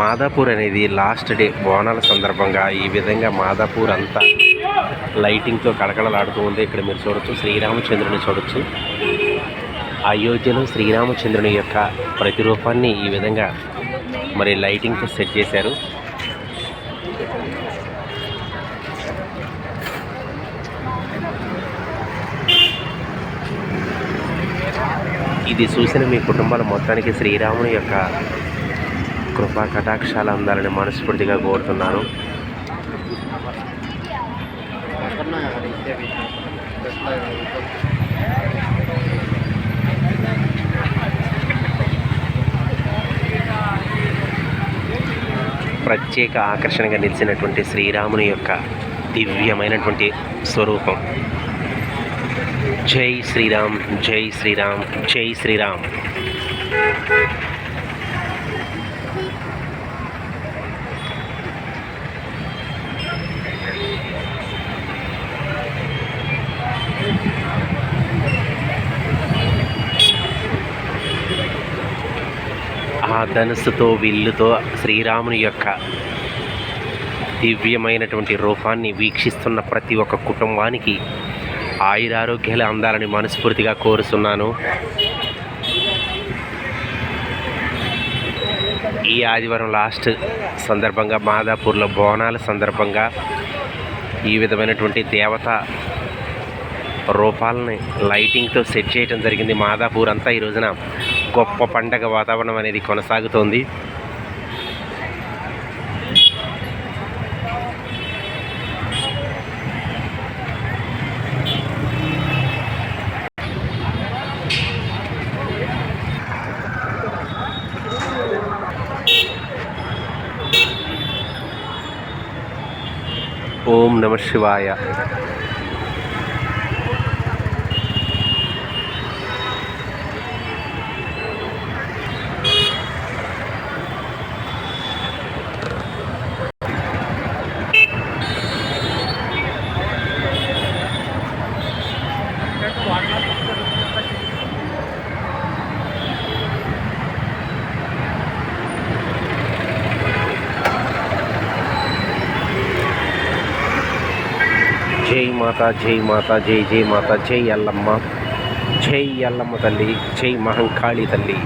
మాదాపూర్ అనేది last day బోనాల సందర్భంగా ఈ విధంగా మాదాపూర్ అంతా లైటింగ్తో కళకళలాడుతూ ఉంది. ఇక్కడ మీరు చూడొచ్చు శ్రీరామచంద్రుని చూడొచ్చు. అయోధ్యలో శ్రీరామచంద్రుని యొక్క ప్రతిరూపాన్ని ఈ విధంగా మరి లైటింగ్తో సెట్ చేశారు. ఇది చూసిన మీ కుటుంబాల మొత్తానికి శ్రీరాముని యొక్క కృపా కటాక్షాలు అందాలని మనస్ఫూర్తిగా కోరుతున్నాను. ప్రత్యేక ఆకర్షణగా నిలిచినటువంటి శ్రీరాముని యొక్క దివ్యమైనటువంటి స్వరూపం. జై శ్రీరామ్ జై శ్రీరామ్ జై శ్రీరామ్. ఆ ధనుస్సుతో విల్లుతో శ్రీరాముని యొక్క దివ్యమైనటువంటి రూపాన్ని వీక్షిస్తున్న ప్రతి ఒక్క కుటుంబానికి ఆయురారోగ్యాలు అందాలని మనస్ఫూర్తిగా కోరుతున్నాను ఈ ఆదివారం లాస్ట్ సందర్భంగా మాదాపూర్లో బోనాల సందర్భంగా ఈ విధమైనటువంటి దేవత రూపాలని లైటింగ్తో సెట్ చేయడం జరిగింది మాదాపూర్ అంతా ఈ రోజున. గొప్ప పండగ వాతావరణం అనేది కొనసాగుతోంది. ఓం నమ శివాయ. జై మాత జై మాత జై జై మాత జై ఎల్లమ్మ జై ఎల్లమ్మ తల్లి జై మహంకాళి తల్లి.